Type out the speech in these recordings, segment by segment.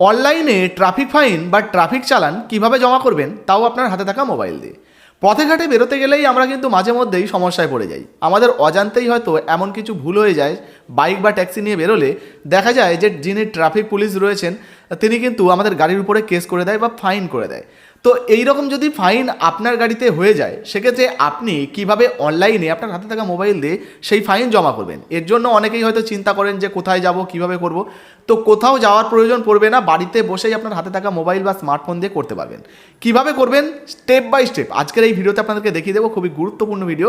অনলাইনে traffic fine বা traffic চালান কীভাবে জমা করবেন, তাও আপনার হাতে থাকা মোবাইল দিয়ে। পথে ঘাটে বেরোতে গেলেই আমরা কিন্তু মাঝে মধ্যেই সমস্যায় পড়ে যাই। আমাদের অজান্তেই হয়তো এমন কিছু ভুল হয়ে যায়, বাইক বা ট্যাক্সি নিয়ে বেরোলে দেখা যায় যে যিনি ট্রাফিক পুলিশ রয়েছেন, তিনি কিন্তু আমাদের গাড়ির উপরে কেস করে দেয় বা ফাইন করে দেয়। তো এই রকম যদি ফাইন আপনার গাড়িতে হয়ে যায়, সেক্ষেত্রে আপনি কীভাবে অনলাইনে আপনার হাতে থাকা মোবাইল দিয়ে সেই ফাইন জমা করবেন? এর জন্য অনেকেই হয়তো চিন্তা করেন যে কোথায় যাব, কীভাবে করব? তো কোথাও যাওয়ার প্রয়োজন পড়বে না, বাড়িতে বসেই আপনার হাতে থাকা মোবাইল বা স্মার্টফোন দিয়ে করতে পারবেন। কীভাবে করবেন? Step by step. আজকের এই ভিডিওতে আপনাদেরকে দেখিয়ে দেবো খুবই গুরুত্বপূর্ণ ভিডিও,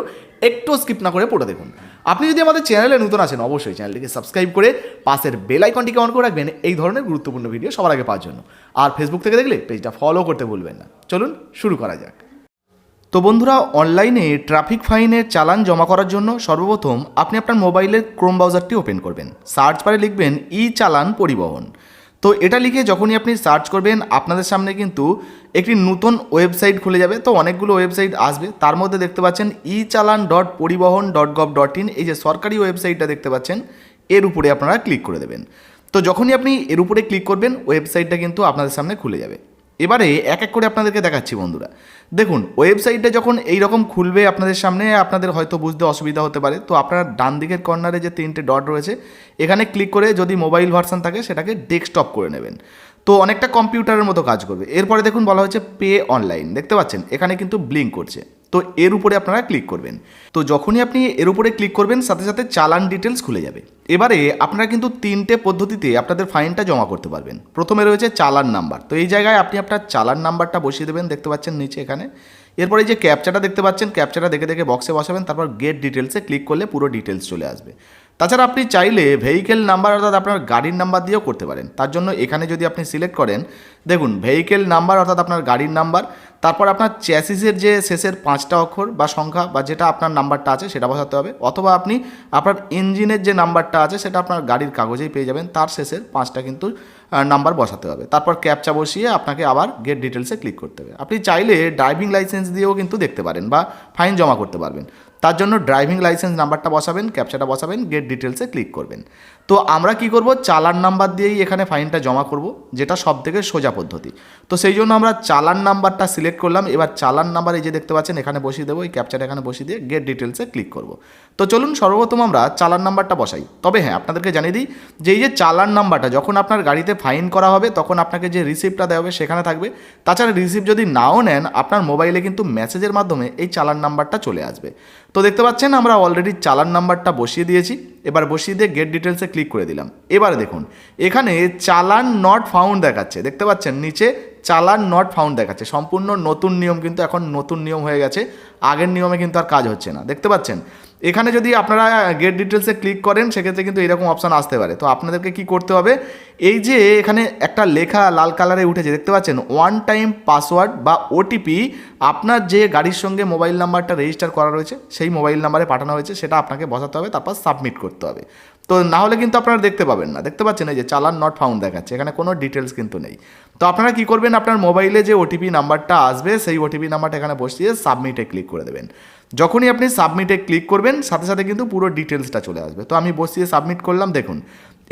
একটু স্কিপ না করে পড়ে দেখুন। আপনি যদি আমাদের চ্যানেলে নতুন আছেন, অবশ্যই চ্যানেলটিকে সাবস্ক্রাইব করে পাশের বেল আইকনটিকে অন করে রাখবেন, এই ধরনের গুরুত্বপূর্ণ ভিডিও সবার আগে পাওয়ার জন্য। আর ফেসবুক থেকে দেখলে পেজটা ফলো করতে ভুলবেন না। চলুন শুরু করা যাক। তো বন্ধুরা অনলাইনে ট্রাফিক ফাইনের চালান জমা করার জন্য সর্বপ্রথম আপনি আপনার মোবাইলের ক্রোম ব্রাউজারটি ওপেন করবেন। সার্চ বারে লিখবেন ই চালান পরিবহন। তো এটা লিখে যখনই আপনি সার্চ করবেন, আপনাদের সামনে কিন্তু একটি নতুন ওয়েবসাইট খুলে যাবে। তো অনেকগুলো ওয়েবসাইট আসবে। তার মধ্যে দেখতে পাচ্ছেন ই চালান ডট পরিবহন ডট গভ ডট ইন এই যে সরকারি ওয়েবসাইটটা দেখতে পাচ্ছেন, এর উপরে আপনারা ক্লিক করে দেবেন। তো যখনই আপনি এর উপরে ক্লিক করবেন ওয়েবসাইটটা কিন্তু আপনাদের সামনে খুলে যাবে। এবারে এক এক করে আপনাদেরকে দেখাচ্ছি বন্ধুরা। দেখুন ওয়েবসাইটটা যখন এই রকম খুলবে আপনাদের সামনে, আপনাদের হয়তো বুঝতে অসুবিধা হতে পারে। তো আপনার ডান দিকের কর্নারে যে তিনটে ডট রয়েছে, এখানে ক্লিক করে যদি মোবাইল ভার্সন থাকে, সেটাকে ডেস্কটপ করে নেবেন। তো অনেকটা কম্পিউটারের মতো কাজ করবে। এরপরে দেখুন, বলা হচ্ছে পে অনলাইন দেখতে পাচ্ছেন, এখানে কিন্তু ব্লিঙ্ক করছে। তো এর উপরে আপনারা ক্লিক করবেন। তো যখনই আপনি এর উপরে ক্লিক করবেন, সাথে সাথে চালান ডিটেলস খুলে যাবে। এবারে আপনারা কিন্তু তিনটে পদ্ধতিতে আপনাদের ফাইনটা জমা করতে পারবেন। প্রথমে রয়েছে চালান নাম্বার। তো এই জায়গায় আপনি আপনার চালান নাম্বারটা বসিয়ে দেবেন, দেখতে পাচ্ছেন নিচে এখানে। এরপরে যে ক্যাপচাটা দেখতে পাচ্ছেন ক্যাপচাটা দেখে দেখে বক্সে বসাবেন, তারপর গেট ডিটেলসে ক্লিক করলে পুরো ডিটেলস চলে আসবে। তাছাড়া আপনি চাইলে ভেহিকেল নাম্বার অর্থাৎ আপনার গাড়ির নাম্বার দিয়েও করতে পারেন। তার জন্য এখানে যদি আপনি সিলেক্ট করেন, দেখুন ভেহিকেল নাম্বার অর্থাৎ আপনার গাড়ির নাম্বার তারপর আপনার চ্যাসিসের যে শেষের পাঁচটা অক্ষর বা সংখ্যা বা যেটা আপনার নাম্বারটা আছে সেটা বসাতে হবে। অথবা আপনি আপনার ইঞ্জিনের যে নাম্বারটা আছে সেটা আপনার গাড়ির কাগজেই পেয়ে যাবেন। তার শেষের পাঁচটা কিন্তু নাম্বার বসাতে হবে। তারপর ক্যাপচা বসিয়ে আপনাকে আবার গেট ডিটেলসে ক্লিক করতে হবে। আপনি চাইলে ড্রাইভিং লাইসেন্স দিয়েও কিন্তু দেখতে পারেন বা ফাইন জমা করতে পারবেন। তার জন্য ড্রাইভিং লাইসেন্স নাম্বারটা বসাবেন ক্যাপচাটা বসাবেন গেট ডিটেলসে ক্লিক করবেন। তো আমরা কি করব? চালান নাম্বার দিয়েই এখানে ফাইনটা জমা করব, যেটা সব থেকে সোজা পদ্ধতি। তো সেই জন্য আমরা চালান নাম্বারটা সিলেক্ট করলাম, এবার চালান নাম্বার এই যে দেখতে পাচ্ছেন, এখানে বসিয়ে দেবো, এই ক্যাপচাটা এখানে বসিয়ে দিয়ে গেট ডিটেলসে ক্লিক করব। তো চলুন সর্বপ্রথম আমরা চালান নাম্বারটা বসাই। তবে হ্যাঁ আপনাদেরকে জানিয়ে দিই যে এই যে চালান নাম্বারটা, যখন আপনার গাড়িতে ফাইন করা হবে, তখন আপনাকে যে রিসিপ্টটা দেওয়া হবে সেখানে থাকবে। তাছাড়া রিসিপ্ট যদি নাও নেন, আপনার মোবাইলে কিন্তু মেসেজের মাধ্যমে এই চালান নাম্বারটা চলে আসবে। তো দেখতে পাচ্ছেন, আমরা অলরেডি চালান নাম্বারটা বসিয়ে দিয়েছি। এবার বসিয়ে দিয়ে গেট ডিটেলসে ক্লিক করে দিলাম। এবারে দেখুন, এখানে চালান নট ফাউন্ড দেখাচ্ছে। দেখতে পাচ্ছেন, নিচে চালান নট ফাউন্ড দেখাচ্ছে। সম্পূর্ণ নতুন নিয়ম কিন্তু এখন নতুন নিয়ম হয়ে গেছে। আগের নিয়মে কিন্তু আর কাজ হচ্ছে না। দেখতে পাচ্ছেন এখানে যদি আপনারা গেট ডিটেলসে ক্লিক করেন, সেক্ষেত্রে কিন্তু এরকম অপশান আসতে পারে। তো আপনাদেরকে কি করতে হবে? এই যে এখানে একটা লেখা লাল কালারে উঠেছে, দেখতে পাচ্ছেন? ওয়ান টাইম পাসওয়ার্ড বা ওটিপি আপনার যে গাড়ির সঙ্গে মোবাইল নাম্বারটা রেজিস্টার করা রয়েছে, সেই মোবাইল নাম্বারে পাঠানো হয়েছে, সেটা আপনাকে বসাতে হবে, তারপর সাবমিট করতে হবে। তো না হলে কিন্তু আপনারা দেখতে পাবেন না। দেখতে পাচ্ছেন এই যে চালান নট ফাউন্ড দেখাচ্ছে, এখানে কোনো ডিটেলস কিন্তু নেই। তো আপনারা কি করবেন? আপনার মোবাইলে যে ওটিপি নাম্বারটা আসবে, সেই ওটিপি নাম্বারটা এখানে বসিয়ে সাবমিটে ক্লিক করে দেবেন। যখনই আপনি সাবমিটে ক্লিক করবেন, সাথে সাথে কিন্তু পুরো ডিটেলসটা চলে আসবে। তো আমি বসিয়ে সাবমিট করলাম, দেখুন।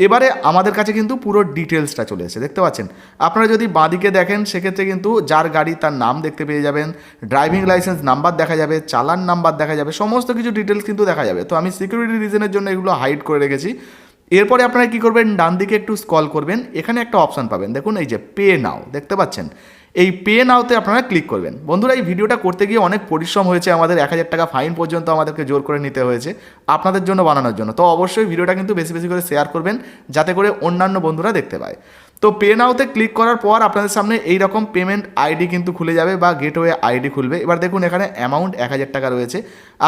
এবারে আমাদের কাছে কিন্তু পুরো ডিটেলসটা চলে এসেছে, দেখতে পাচ্ছেন? আপনারা যদি বাঁদিকে দেখেন, সেক্ষেত্রে কিন্তু যার গাড়ি তার নাম দেখতে পেয়ে যাবেন ড্রাইভিং লাইসেন্স নাম্বার দেখা যাবে, চালান নাম্বার দেখা যাবে, সমস্ত কিছু ডিটেলস কিন্তু দেখা যাবে। তো আমি সিকিউরিটি রিজনের জন্য এগুলো হাইড করে রেখেছি। এরপরে আপনারা কী করবেন? ডান দিকে একটু স্কল করবেন। এখানে একটা অপশান পাবেন। দেখুন, এই যে পে নাও দেখতে পাচ্ছেন? এই পে নাওতে আপনারা ক্লিক করবেন। বন্ধুরা, এই ভিডিওটা করতে গিয়ে অনেক পরিশ্রম হয়েছে আমাদের। এক হাজার টাকা ফাইন পর্যন্ত আমাদেরকে জোর করে নিতে হয়েছে, আপনাদের জন্য বানানোর জন্য। তো অবশ্যই ভিডিওটা কিন্তু বেশি বেশি করে শেয়ার করবেন, যাতে করে অন্যান্য বন্ধুরা দেখতে পায়। তো পে নাওতে ক্লিক করার পর আপনাদের সামনে এই রকম পেমেন্ট আইডি কিন্তু খুলে যাবে বা গেটওয়ে আইডি খুলবে। এবার দেখুন, এখানে অ্যামাউন্ট এক হাজার টাকা রয়েছে।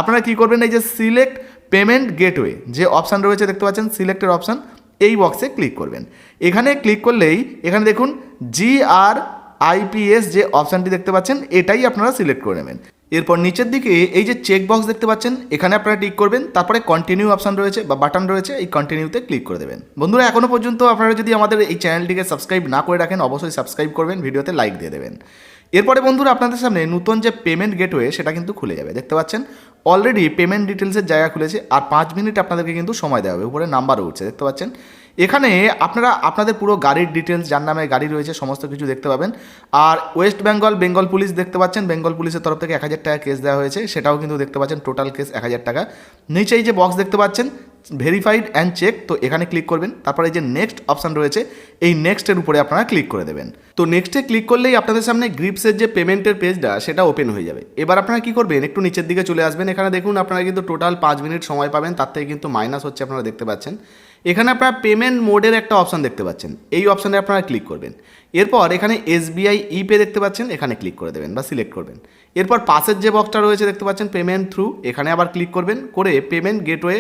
আপনারা কী করবেন? এই যে সিলেক্ট পেমেন্ট গেটওয়ে, যে অপশান রয়েছে দেখতে পাচ্ছেন, সিলেক্টের অপশান, এই বক্সে ক্লিক করবেন। এখানে ক্লিক করলেই, এখানে দেখুন জি আর আইপিএস যে অপশানটি দেখতে পাচ্ছেন, এটাই আপনারা সিলেক্ট করে নেবেন। এরপর নিচের দিকে এই যে চেক বক্স দেখতে পাচ্ছেন, এখানে আপনারা টিক করবেন, তারপরে কন্টিনিউ অপশান রয়েছে বা বাটন রয়েছে, এই কন্টিনিউতে ক্লিক করে দেবেন। বন্ধুরা এখনও পর্যন্ত আপনারা যদি আমাদের এই চ্যানেলটিকে সাবস্ক্রাইব না করে রাখেন, অবশ্যই সাবস্ক্রাইব করবেন, ভিডিওতে লাইক দিয়ে দেবেন। এরপরে বন্ধুরা আপনাদের সামনে নতুন যে পেমেন্ট গেটওয়ে সেটা কিন্তু খুলে যাবে। দেখতে পাচ্ছেন? অলরেডি পেমেন্ট ডিটেলসের জায়গা খুলেছে আর পাঁচ মিনিট আপনাদেরকে কিন্তু সময় দেওয়া হবে। উপরে নাম্বারও উঠছে, দেখতে পাচ্ছেন? এখানে আপনারা, আপনাদের পুরো গাড়ির ডিটেলস যার নামে গাড়ি রয়েছে, সমস্ত কিছু দেখতে পাবেন। আর ওয়েস্ট বেঙ্গল বেঙ্গল পুলিশ দেখতে পাচ্ছেন? বেঙ্গল পুলিশের তরফ থেকে এক হাজার টাকা কেস দেওয়া হয়েছে, সেটাও কিন্তু দেখতে পাচ্ছেন টোটাল কেস এক হাজার টাকা। নিচেই যে বক্স দেখতে পাচ্ছেন ভেরিফাইড অ্যান্ড চেক তো এখানে ক্লিক করবেন। তারপরে যে নেক্সট অপশান রয়েছে, এই নেক্সটের উপরে আপনারা ক্লিক করে দেবেন। তো নেক্সটে ক্লিক করলেই আপনাদের সামনে গ্রিপসের যে পেমেন্টের পেজটা সেটা ওপেন হয়ে যাবে। এবার আপনারা কি করবেন? একটু নিচের দিকে চলে আসবেন। এখানে দেখুন, আপনারা কিন্তু টোটাল পাঁচ মিনিট সময় পাবেন। তার থেকে কিন্তু মাইনাস হচ্ছে, আপনারা দেখতে পাচ্ছেন। এখানে আপনারা পেমেন্ট মোডের একটা অপশান দেখতে পাচ্ছেন। এই অপশানে আপনারা ক্লিক করবেন। এরপর এখানে এসবিআই ই পে দেখতে পাচ্ছেন, এখানে ক্লিক করে দেবেন বা সিলেক্ট করবেন। এরপর পাশের যে বক্সটা রয়েছে দেখতে পাচ্ছেন পেমেন্ট থ্রু এখানে আবার ক্লিক করবেন, করে পেমেন্ট গেটওয়ে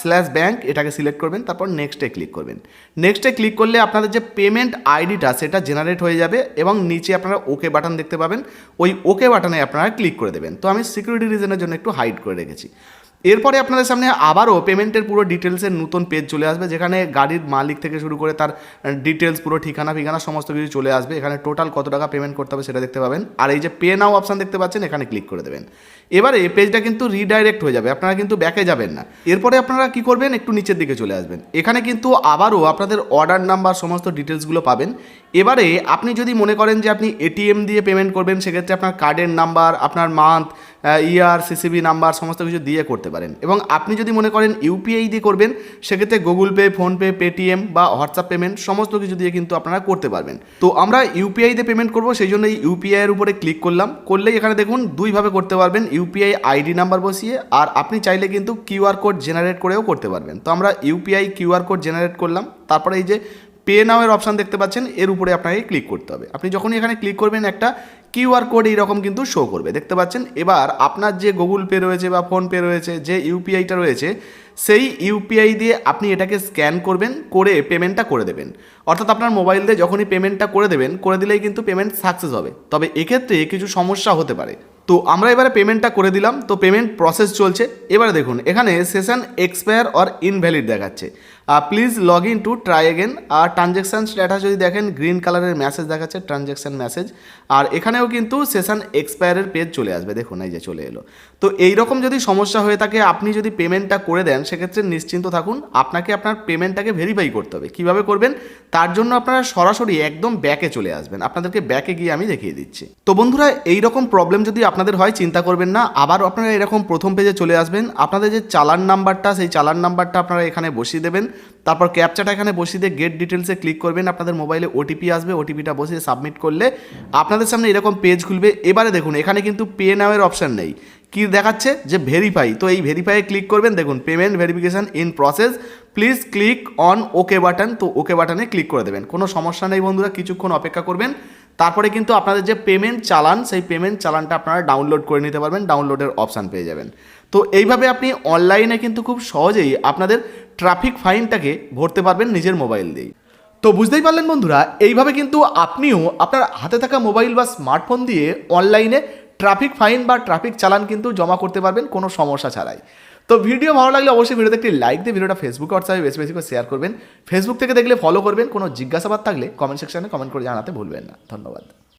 স্ল্যাশ ব্যাঙ্ক এটাকে সিলেক্ট করবেন, তারপর নেক্সটে ক্লিক করবেন। নেক্সটে ক্লিক করলে আপনাদের যে পেমেন্ট আইডিটা সেটা জেনারেট হয়ে যাবে এবং নিচে আপনারা ওকে বাটন দেখতে পাবেন। ওই ওকে বাটনে আপনারা ক্লিক করে দেবেন। তো আমি সিকিউরিটি রিজনের জন্য একটু হাইড করে রেখেছি। এরপরে আপনাদের সামনে আবারও পেমেন্টের পুরো ডিটেলসের নতুন পেজ চলে আসবে, যেখানে গাড়ির মালিক থেকে শুরু করে তার ডিটেলস পুরো ঠিকানা ফিকানা সমস্ত কিছু চলে আসবে। এখানে টোটাল কত টাকা পেমেন্ট করতে হবে সেটা দেখতে পাবেন। আর এই যে পে নাও অপশান দেখতে পাচ্ছেন, এখানে ক্লিক করে দেবেন। এবারে এই পেজটা কিন্তু রিডাইরেক্ট হয়ে যাবে, আপনারা কিন্তু ব্যাকে যাবেন না। এরপরে আপনারা কি করবেন, একটু নিচের দিকে চলে আসবেন। এখানে কিন্তু আবারও আপনাদের অর্ডার নাম্বার সমস্ত ডিটেলসগুলো পাবেন। এবারে আপনি যদি মনে করেন যে আপনি এটিএম দিয়ে পেমেন্ট করবেন, সেক্ষেত্রে আপনার কার্ডের নাম্বার আপনার মান্থ ইয়ার সিসিবি নাম্বার, সমস্ত কিছু দিয়ে করতে পারেন। এবং আপনি যদি মনে করেন ইউপিআই দিয়ে করবেন, সেক্ষেত্রে গুগল পে ফোনপে পেটিএম বা হোয়াটসঅ্যাপ পেমেন্ট সমস্ত কিছু দিয়ে কিন্তু আপনারা করতে পারবেন। তো আমরা ইউপিআই দিয়ে পেমেন্ট করব, সেই জন্য এই ইউপিআই এর উপরে ক্লিক করলাম। করলেই এখানে দেখুন, দুইভাবে করতে পারবেন ইউপিআই আইডি নাম্বার বসিয়ে, আর আপনি চাইলে কিন্তু কিউআর কোড জেনারেট করেও করতে পারবেন। তো আমরা ইউপিআই কিউআর কোড জেনারেট করলাম। তারপরে এই যে পে নাওয়ের অপশান দেখতে পাচ্ছেন, এর উপরে আপনাকে ক্লিক করতে হবে। আপনি যখনই এখানে ক্লিক করবেন একটা কিউআর কোড এইরকম কিন্তু শো করবে। দেখতে পাচ্ছেন? এবার আপনার যে গুগল পে রয়েছে বা ফোনপে রয়েছে, যে ইউপিআইটা রয়েছে, সেই ইউপিআই দিয়ে আপনি এটাকে স্ক্যান করবেন, করে পেমেন্টটা করে দেবেন। অর্থাৎ আপনার মোবাইল দিয়ে যখনই পেমেন্টটা করে দেবেন, করে দিলেই কিন্তু পেমেন্ট সাকসেস হবে। তবে এক্ষেত্রে কিছু সমস্যা হতে পারে। তো আমরা এবারে পেমেন্টটা করে দিলাম। তো পেমেন্ট প্রসেস চলছে। এবারে দেখুন, এখানে সেশন এক্সপায়ার অর ইনভ্যালিড দেখাচ্ছে। Please log in to try again R transaction status যদি দেখেন গ্রিন কালারের মেসেজ দেখাচ্ছে ট্রানজ্যাকশান মেসেজ আর এখানেও কিন্তু সেশন এক্সপায়ারের পেজ চলে আসবে। দেখুন, এই যে চলে এলো। তো এই রকম যদি সমস্যা হয়ে থাকে, আপনি যদি পেমেন্টটা করে দেন, সেক্ষেত্রে নিশ্চিন্ত থাকুন, আপনাকে আপনার পেমেন্টটাকে ভেরিফাই করতে হবে। কীভাবে করবেন? তার জন্য আপনারা সরাসরি একদম ব্যাকে চলে আসবেন। আপনাদেরকে ব্যাকে গিয়ে আমি দেখিয়ে দিচ্ছি। তো বন্ধুরা এই রকম প্রবলেম যদি আপনাদের হয়, চিন্তা করবেন না। আবার আপনারা এরকম প্রথম পেজে চলে আসবেন। আপনাদের যে চালান নাম্বারটা সেই চালান নাম্বারটা আপনারা এখানে বসিয়ে দেবেন। তারপর ক্যাপচাটা এখানে বসিয়ে দিয়ে গেট ডিটেলসে ক্লিক করবেন, আপনাদের মোবাইলে ওটিপি আসবে ওটিপিটা বসিয়ে সাবমিট করলে আপনাদের সামনে এরকম পেজ খুলবে। এবারে দেখুন, এখানে কিন্তু পে নাওয়ের অপশান নেই। কি দেখাচ্ছে? যে ভেরিফাই তো এই ভেরিফাইয়ে ক্লিক করবেন, দেখুন payment verification in process please click on okay button তো ওকে বাটনে ক্লিক করে দেবেন। কোনো সমস্যা নেই বন্ধুরা, কিছুক্ষণ অপেক্ষা করবেন। তারপরে কিন্তু আপনাদের যে পেমেন্ট চালান, সেই পেমেন্ট চালানটা আপনারা ডাউনলোড করে নিতে পারবেন ডাউনলোডের অপশান পেয়ে যাবেন। তো এইভাবে আপনি অনলাইনে কিন্তু খুব সহজেই আপনাদের ট্রাফিক ফাইনটাকে ভরতে পারবেন নিজের মোবাইল দিয়েই। তো বুঝতেই পারলেন বন্ধুরা, এইভাবে কিন্তু আপনিও আপনার হাতে থাকা মোবাইল বা স্মার্টফোন দিয়ে অনলাইনে ট্রাফিক ফাইন বা ট্রাফিক চালান কিন্তু জমা করতে পারবেন, কোনো সমস্যা ছাড়াই। তো ভিডিও ভালো লাগলে অবশ্যই ভিডিওতে একটি লাইক দিয়ে ভিডিওটা ফেসবুকে হোয়াটসঅ্যাপে বেশি বেশি করে শেয়ার করবেন। ফেসবুক থেকে দেখলে ফলো করবেন। কোনো জিজ্ঞাসাবাদ থাকলে কমেন্ট সেকশনে কমেন্ট করে জানাতে ভুলবেন না। ধন্যবাদ।